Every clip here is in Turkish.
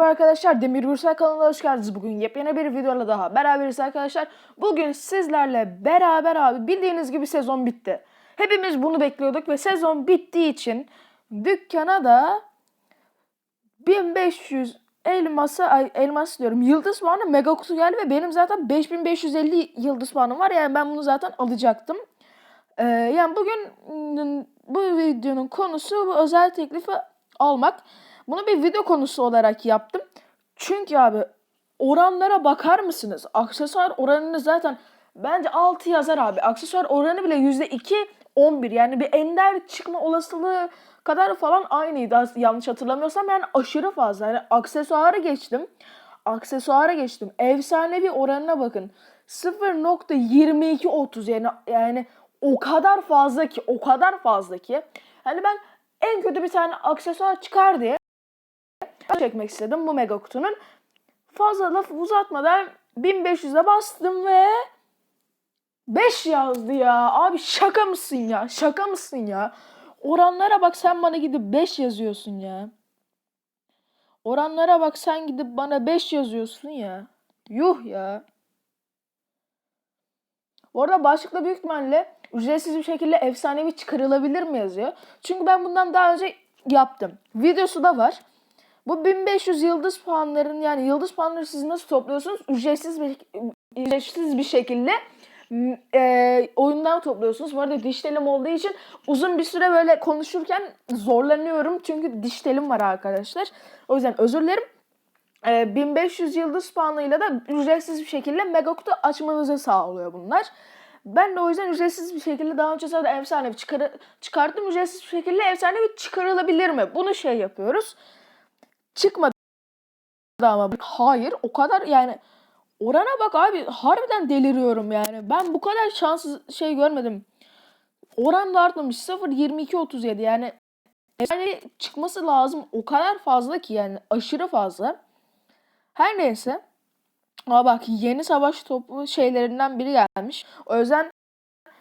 merhaba arkadaşlar. Demir Gürsel kanalına hoş geldiniz. Bugün yepyeni bir videoyla daha beraberiz arkadaşlar. Bugün sizlerle beraber abi bildiğiniz gibi sezon bitti. Hepimiz bunu bekliyorduk ve sezon bittiği için dükkana da 1500 elması, ay, elmas diyorum. Yıldız puanı mega kutu geldi ve benim zaten 5550 yıldız puanım var. Yani ben bunu zaten alacaktım. Ee, yani bugün bu videonun konusu bu özel teklifi almak. Bunu bir video konusu olarak yaptım. Çünkü abi oranlara bakar mısınız? Aksesuar oranını zaten bence 6 yazar abi. Aksesuar oranı bile %2 11 yani bir ender çıkma olasılığı kadar falan aynıydı yanlış hatırlamıyorsam yani aşırı fazla. Yani aksesuara geçtim. Aksesuara geçtim. Efsanevi oranına bakın. 0.2230 yani yani o kadar fazla ki o kadar fazla ki. Yani ben en kötü bir tane aksesuar çıkar diye çekmek istedim bu mega kutunun. Fazla laf uzatmadan 1500'e bastım ve 5 yazdı ya. Abi şaka mısın ya? Şaka mısın ya? Oranlara bak sen bana gidip 5 yazıyorsun ya. Oranlara bak sen gidip bana 5 yazıyorsun ya. Yuh ya. Bu arada başlıkta büyük ihtimalle ücretsiz bir şekilde efsanevi çıkarılabilir mi yazıyor. Çünkü ben bundan daha önce yaptım. Videosu da var. Bu 1500 yıldız puanların yani yıldız puanları siz nasıl topluyorsunuz? Ücretsiz bir ücretsiz bir şekilde e, oyundan topluyorsunuz. Bu arada diş telim olduğu için uzun bir süre böyle konuşurken zorlanıyorum. Çünkü diş telim var arkadaşlar. O yüzden özür dilerim. E, 1500 yıldız puanıyla da ücretsiz bir şekilde mega açmanızı sağlıyor bunlar. Ben de o yüzden ücretsiz bir şekilde daha önce zaten efsanevi çıkarı, çıkarttım. Ücretsiz bir şekilde efsanevi çıkarılabilir mi? Bunu şey yapıyoruz. Çıkmadı ama hayır o kadar yani orana bak abi harbiden deliriyorum yani. Ben bu kadar şanssız şey görmedim. Oran da artmamış 0.2237 yani yani çıkması lazım o kadar fazla ki yani aşırı fazla. Her neyse. Aa bak yeni savaş topu şeylerinden biri gelmiş. O yüzden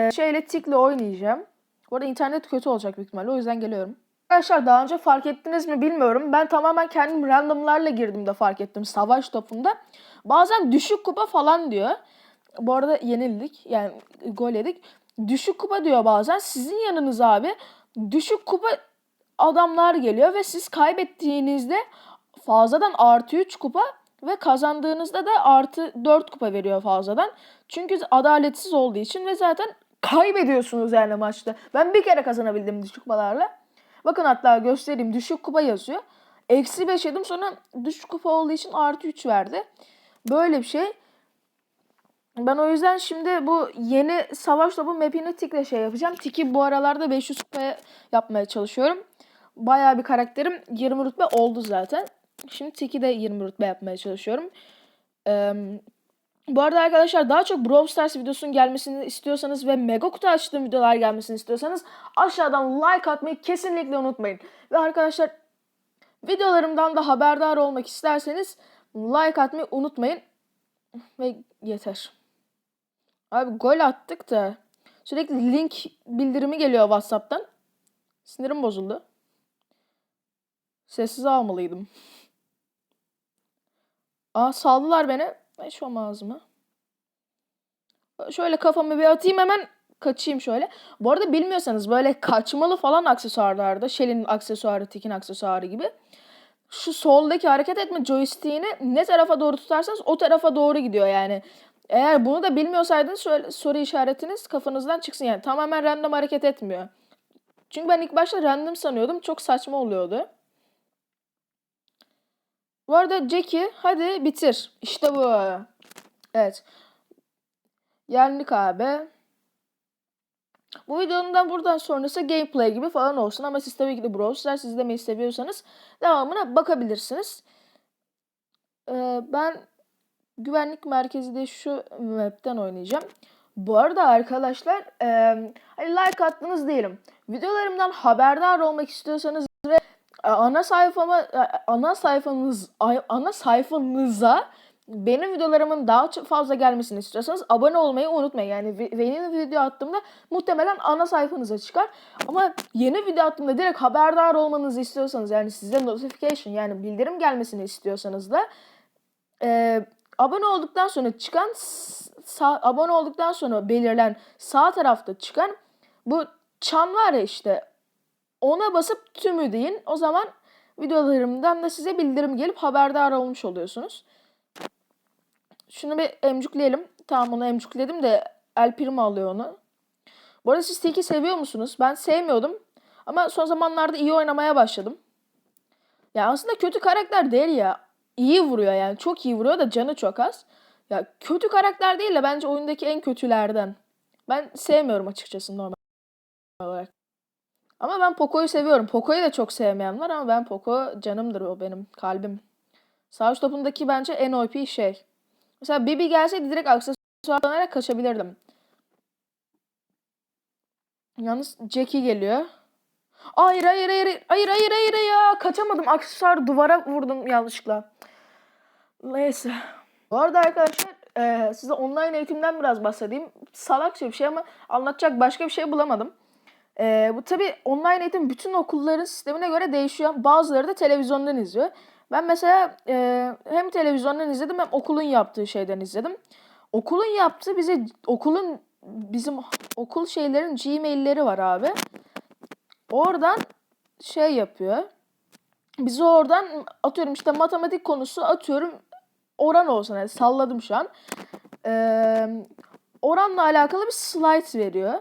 e, şeyle tikle oynayacağım. Bu arada internet kötü olacak büyük ihtimalle o yüzden geliyorum. Arkadaşlar daha önce fark ettiniz mi bilmiyorum. Ben tamamen kendim randomlarla girdim de fark ettim savaş topunda. Bazen düşük kupa falan diyor. Bu arada yenildik. Yani gol yedik. Düşük kupa diyor bazen. Sizin yanınıza abi düşük kupa adamlar geliyor ve siz kaybettiğinizde fazladan artı 3 kupa ve kazandığınızda da artı 4 kupa veriyor fazladan. Çünkü adaletsiz olduğu için ve zaten kaybediyorsunuz yani maçta. Ben bir kere kazanabildim düşük kupalarla. Bakın hatta göstereyim düşük kupa yazıyor. Eksi 5 yedim sonra düşük kupa olduğu için artı 3 verdi. Böyle bir şey. Ben o yüzden şimdi bu yeni savaş topu map'ini tikle şey yapacağım. Tiki bu aralarda 500 kupaya yapmaya çalışıyorum. Bayağı bir karakterim 20 rütbe oldu zaten. Şimdi Tiki de 20 rütbe yapmaya çalışıyorum. Ee, bu arada arkadaşlar daha çok Brawl Stars videosunun gelmesini istiyorsanız ve Mega Kutu açtığım videolar gelmesini istiyorsanız aşağıdan like atmayı kesinlikle unutmayın. Ve arkadaşlar videolarımdan da haberdar olmak isterseniz like atmayı unutmayın. Ve yeter. Abi gol attık da sürekli link bildirimi geliyor WhatsApp'tan. Sinirim bozuldu. Sessiz almalıydım. Aa saldılar beni. Hiç olmaz mı? Şöyle kafamı bir atayım hemen kaçayım şöyle. Bu arada bilmiyorsanız böyle kaçmalı falan aksesuarlarda Shell'in aksesuarı, Tik'in aksesuarı gibi. Şu soldaki hareket etme joystick'ini ne tarafa doğru tutarsanız o tarafa doğru gidiyor yani. Eğer bunu da bilmiyorsaydınız şöyle soru işaretiniz kafanızdan çıksın yani. Tamamen random hareket etmiyor. Çünkü ben ilk başta random sanıyordum. Çok saçma oluyordu. Bu arada Jackie hadi bitir. İşte bu. Evet. Yendik abi. Bu videonun buradan sonrası gameplay gibi falan olsun ama siz tabii ki de Brawl Stars izlemeyi seviyorsanız devamına bakabilirsiniz. Ee, ben güvenlik merkezi de şu map'ten oynayacağım. Bu arada arkadaşlar e, hani like attınız diyelim. Videolarımdan haberdar olmak istiyorsanız ana sayfama ana sayfanız ay- ana sayfanıza benim videolarımın daha fazla gelmesini istiyorsanız abone olmayı unutmayın. Yani yeni video attığımda muhtemelen ana sayfanıza çıkar. Ama yeni video attığımda direkt haberdar olmanızı istiyorsanız yani size notification yani bildirim gelmesini istiyorsanız da e, abone olduktan sonra çıkan sağ, abone olduktan sonra belirlen sağ tarafta çıkan bu çan var ya işte ona basıp tümü deyin. O zaman videolarımdan da size bildirim gelip haberdar olmuş oluyorsunuz. Şunu bir emcükleyelim. Tamam onu emcükledim de El Primo alıyor onu. Bu arada siz Teki seviyor musunuz? Ben sevmiyordum. Ama son zamanlarda iyi oynamaya başladım. Ya aslında kötü karakter değil ya. İyi vuruyor yani. Çok iyi vuruyor da canı çok az. Ya kötü karakter değil de bence oyundaki en kötülerden. Ben sevmiyorum açıkçası normal olarak. Ama ben Poco'yu seviyorum. Poco'yu da çok sevmeyen var ama ben Poco canımdır o benim kalbim. Savaş topundaki bence en OP şey. Mesela Bibi gelseydi direkt aksesuarlanarak kaçabilirdim. Yalnız Jackie geliyor. Hayır hayır hayır hayır hayır hayır ya kaçamadım aksesuar duvara vurdum yanlışlıkla. Neyse. Bu arada arkadaşlar e, size online eğitimden biraz bahsedeyim. Salakça bir şey ama anlatacak başka bir şey bulamadım. E, bu tabi online eğitim bütün okulların sistemine göre değişiyor. Bazıları da televizyondan izliyor. Ben mesela e, hem televizyondan izledim hem okulun yaptığı şeyden izledim. Okulun yaptığı bize okulun bizim okul şeylerin Gmail'leri var abi. Oradan şey yapıyor. Bizi oradan atıyorum işte matematik konusu atıyorum oran olsun. Yani salladım şu an. Ee, oranla alakalı bir slide veriyor.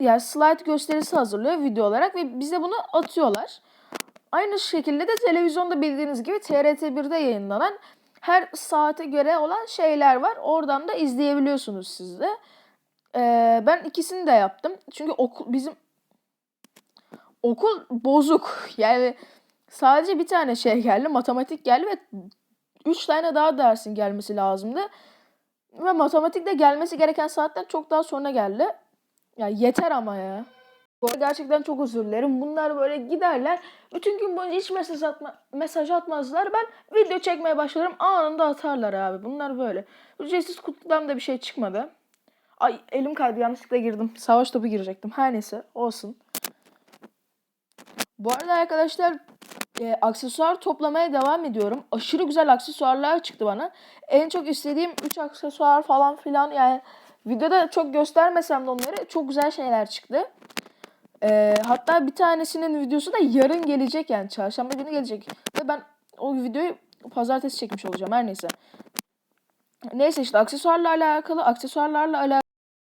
Yani slide gösterisi hazırlıyor video olarak ve bize bunu atıyorlar. Aynı şekilde de televizyonda bildiğiniz gibi TRT1'de yayınlanan her saate göre olan şeyler var. Oradan da izleyebiliyorsunuz siz de. Ee, ben ikisini de yaptım. Çünkü okul bizim okul bozuk. Yani sadece bir tane şey geldi. Matematik geldi ve üç tane daha dersin gelmesi lazımdı. Ve matematikte gelmesi gereken saatten çok daha sonra geldi. Ya yeter ama ya. Bu arada gerçekten çok özür dilerim. Bunlar böyle giderler. Bütün gün boyunca hiç mesaj, atma, mesaj atmazlar. Ben video çekmeye başlarım. Anında atarlar abi. Bunlar böyle. Ücretsiz kutudan da bir şey çıkmadı. Ay elim kaydı yanlışlıkla girdim. Savaş topu girecektim. Her neyse olsun. Bu arada arkadaşlar e, aksesuar toplamaya devam ediyorum. Aşırı güzel aksesuarlar çıktı bana. En çok istediğim 3 aksesuar falan filan yani videoda çok göstermesem de onları çok güzel şeyler çıktı. E, hatta bir tanesinin videosu da yarın gelecek yani çarşamba günü gelecek. Ve ben o videoyu pazartesi çekmiş olacağım her neyse. Neyse işte aksesuarla alakalı aksesuarlarla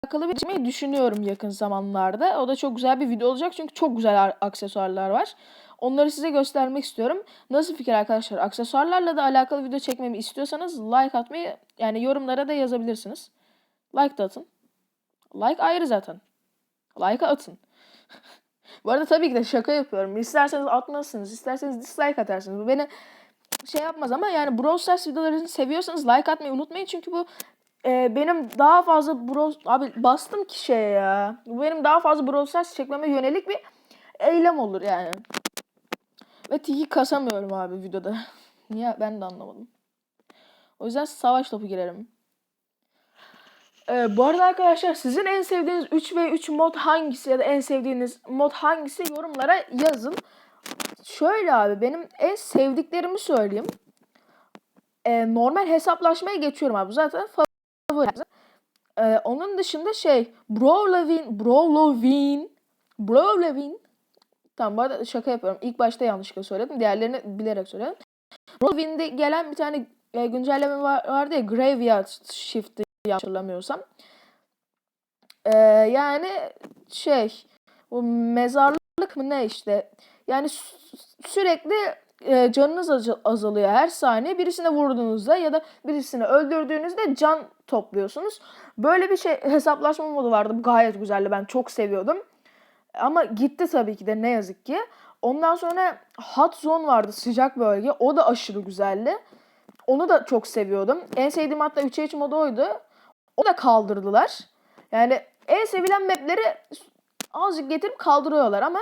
alakalı bir çekmeyi düşünüyorum yakın zamanlarda. O da çok güzel bir video olacak çünkü çok güzel ar- aksesuarlar var. Onları size göstermek istiyorum. Nasıl fikir arkadaşlar? Aksesuarlarla da alakalı video çekmemi istiyorsanız like atmayı yani yorumlara da yazabilirsiniz. Like da atın. Like ayrı zaten. Like'a atın. Bu arada tabii ki de şaka yapıyorum. İsterseniz atmazsınız, isterseniz dislike atarsınız. Bu beni şey yapmaz ama yani Brawl Stars videolarını seviyorsanız like atmayı unutmayın. Çünkü bu e, benim daha fazla Brawl... Abi bastım ki şeye ya. Bu benim daha fazla Brawl Stars çekmeme yönelik bir eylem olur yani. Ve tiki kasamıyorum abi videoda. Niye ben de anlamadım. O yüzden savaş topu girelim. Ee, bu arada arkadaşlar sizin en sevdiğiniz 3 ve 3 mod hangisi ya da en sevdiğiniz mod hangisi yorumlara yazın. Şöyle abi benim en sevdiklerimi söyleyeyim. Ee, normal hesaplaşmaya geçiyorum abi. Zaten favori. Ee, onun dışında şey Brawloween, Brawloween, Brawloween. Tamam bu arada şaka yapıyorum. İlk başta yanlışlıkla söyledim. Diğerlerini bilerek söyledim. Brawloween'de gelen bir tane e, güncelleme var, vardı ya Graveyard Shift'i hatırlamıyorsam. Ee, yani şey bu mezarlık mı ne işte. Yani sü- sürekli e, canınız az- azalıyor her saniye. Birisine vurduğunuzda ya da birisini öldürdüğünüzde can topluyorsunuz. Böyle bir şey hesaplaşma modu vardı. Bu gayet güzeldi. Ben çok seviyordum. Ama gitti tabii ki de ne yazık ki. Ondan sonra Hot Zone vardı sıcak bölge. O da aşırı güzeldi. Onu da çok seviyordum. En sevdiğim hatta 3'e 3 modu oydu. O da kaldırdılar. Yani en sevilen mapleri azıcık getirip kaldırıyorlar ama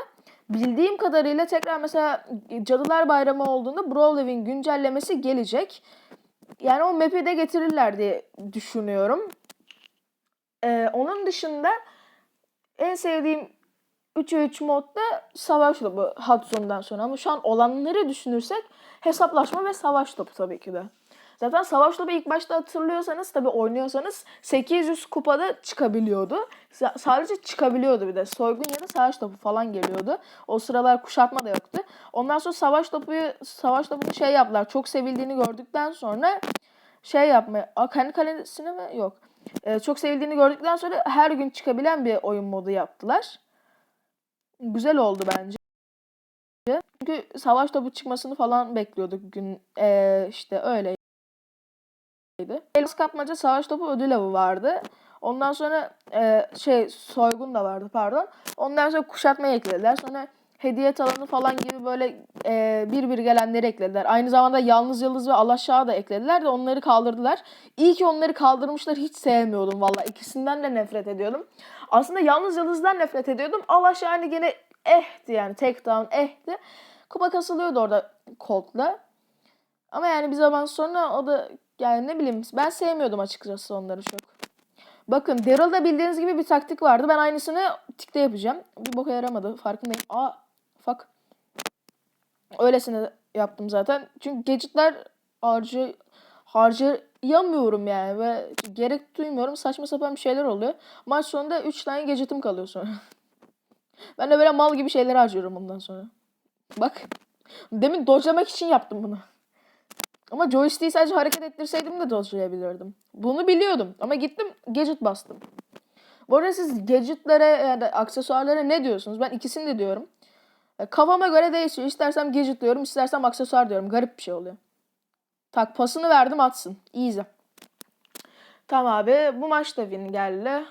bildiğim kadarıyla tekrar mesela Cadılar Bayramı olduğunda Brawlhalla güncellemesi gelecek. Yani o map'i de getirirler diye düşünüyorum. Ee, onun dışında en sevdiğim 3'e 3 modda savaş topu Hudson'dan sonra. Ama şu an olanları düşünürsek hesaplaşma ve savaş topu tabii ki de. Zaten savaş topu ilk başta hatırlıyorsanız tabii oynuyorsanız 800 kupada çıkabiliyordu. Sa- sadece çıkabiliyordu bir de. Soygun ya da savaş topu falan geliyordu. O sıralar kuşatma da yoktu. Ondan sonra savaş topuyu savaş topunu şey yaptılar. Çok sevildiğini gördükten sonra şey yapmaya. Kendi kalesine mi? Yok. Ee, çok sevildiğini gördükten sonra her gün çıkabilen bir oyun modu yaptılar. Güzel oldu bence. Çünkü savaş topu çıkmasını falan bekliyorduk gün ee, işte öyleydi. Elmas kapmaca savaş topu ödül avı vardı. Ondan sonra ee, şey soygun da vardı pardon. Ondan sonra kuşatmayı eklediler. Sonra hediye talanı falan gibi böyle ee, bir bir gelenleri eklediler. Aynı zamanda yalnız yıldız ve alaşağı da eklediler de onları kaldırdılar. İyi ki onları kaldırmışlar. Hiç sevmiyordum valla. İkisinden de nefret ediyordum. Aslında yalnız yıldızdan nefret ediyordum. Alaşağı hani gene ehti yani tek down ehti. Kupa kasılıyordu orada Colt'la. Ama yani bir zaman sonra o da yani ne bileyim ben sevmiyordum açıkçası onları çok. Bakın Daryl'da bildiğiniz gibi bir taktik vardı. Ben aynısını tikte yapacağım. Bir boka yaramadı farkındayım. Aa fuck. Öylesine yaptım zaten. Çünkü gadgetler harcı harcayamıyorum yani ve gerek duymuyorum. Saçma sapan bir şeyler oluyor. Maç sonunda 3 tane gadgetim kalıyor sonra. ben de böyle mal gibi şeyler harcıyorum bundan sonra. Bak. Demin dodge'lamak için yaptım bunu. Ama joystick'i sadece hareket ettirseydim de dodge'layabilirdim. Bunu biliyordum ama gittim gadget bastım. Bu arada siz gadgetlere ya da aksesuarlara ne diyorsunuz? Ben ikisini de diyorum. E, Kafama göre değişiyor. İstersem gadget diyorum, istersem aksesuar diyorum. Garip bir şey oluyor. Tak pasını verdim atsın. Easy. Tamam abi bu maç da win geldi.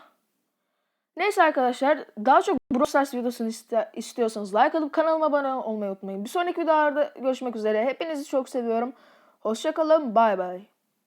Neyse arkadaşlar daha çok Brawl Stars videosunu iste- istiyorsanız like alıp kanalıma abone olmayı unutmayın. Bir sonraki videolarda görüşmek üzere. Hepinizi çok seviyorum. Hoşçakalın. Bay bay.